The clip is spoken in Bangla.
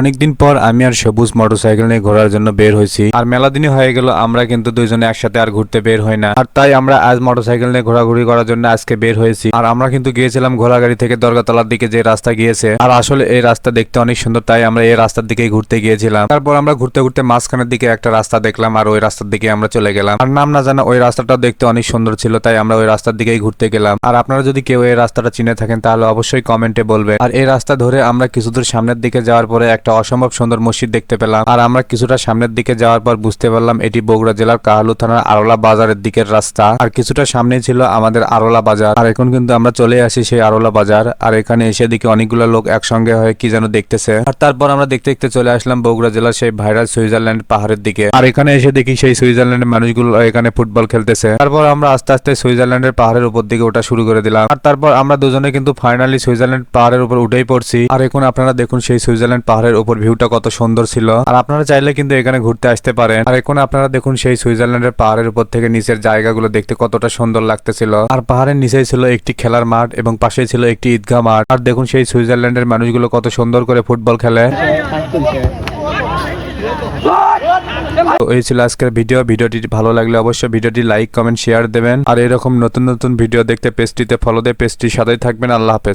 অনেকদিন পর আমি আর সবুজ মোটরসাইকেল নিয়ে ঘোরার জন্য বের হয়েছি। আর মেলা দিনই হয়ে গেল, আমরা কিন্তু দুইজনে একসাথে আর ঘুরতে বের হই না। আর তাই আমরা আজ মোটরসাইকেল নিয়ে ঘোরাঘুরি করার জন্য আজকে বের হয়েছি। আর আমরা কিন্তু গিয়েছিলাম ঘোড়াগাড়ি থেকে দরগাতলার দিকে যে রাস্তা গিয়েছে। আর আসলে এই রাস্তা দেখতে অনেক সুন্দর, তাই আমরা এই রাস্তার দিকেই ঘুরতে গিয়েছিলাম। তারপর আমরা ঘুরতে ঘুরতে মাঝখানের দিকে একটা রাস্তা দেখলাম, আর ওই রাস্তার দিকে আমরা চলে গেলাম। আর নাম না জানা ওই রাস্তাটা দেখতে অনেক সুন্দর ছিল, তাই আমরা ওই রাস্তার দিকেই ঘুরতে গেলাম। আর আপনারা যদি কেউ এই রাস্তাটা চিনে থাকেন, তাহলে অবশ্যই কমেন্টে বলবে আর এই রাস্তা ধরে আমরা কিছু দূর সামনের দিকে যাওয়ার পরে একটা অসম্ভব সুন্দর মসজিদ দেখতে পেলাম। আর আমরা কিছুটা সামনের দিকে যাওয়ার পর বুঝতে পারলাম এটি বগুড়া জেলার কাহালু থানার আরোলা বাজারের দিকের রাস্তা। আর কিছুটা সামনে ছিল আমাদের আরোলা বাজার। আর এখন কিন্তু আমরা চলে আসি সেই আরোলা বাজার। আর এখানে এসে দেখি অনেকগুলো লোক একসঙ্গে হয়ে কি যেন দেখতেছে। আর তারপর আমরা দেখতে দেখতে চলে আসলাম বগুড়া জেলার সেই ভাইরাল সুইজারল্যান্ড পাহাড়ের দিকে। আর এখানে এসে দেখি সেই সুইজারল্যান্ডের মানুষগুলো এখানে ফুটবল খেলতেছে। তারপর আমরা আস্তে আস্তে সুইজারল্যান্ডের পাহাড়ের উপর দিকে ওঠা শুরু করে দিলাম। আর তারপর আমরা দুজনে কিন্তু ফাইনালি সুইজারল্যান্ড পাহাড়ের উপর উঠেই পড়ছি। আর এখন আপনারা দেখুন সেই সুইজারল্যান্ড পাহাড়ের উপর ভিউটা কত সুন্দর ছিল। আর আপনারা চাইলে কিন্তু এখানে ঘুরতে আসতে পারেন। আর এখন আপনারা দেখুন সেই সুইজারল্যান্ডের পাহাড়ের উপর থেকে নিচের জায়গাগুলো দেখতে কতটা সুন্দর লাগতেছিল। আর পাহাড়ের নিচেই ছিল একটি খেলার মাঠ এবং পাশেই ছিল একটি ঈদগাহ মাঠ। আর দেখুন সেই সুইজারল্যান্ডের মানুষগুলো কত সুন্দর করে ফুটবল খেলে। তো এই ছিল আজকের ভিডিও। ভিডিওটি ভালো লাগলে অবশ্যই ভিডিওটি লাইক, কমেন্ট, শেয়ার দেবেন। আর এরকম নতুন নতুন ভিডিও দেখতে পেজটিতে ফলো দিয়ে পেজটির সাথেই থাকবেন। আল্লাহ হাফেজ।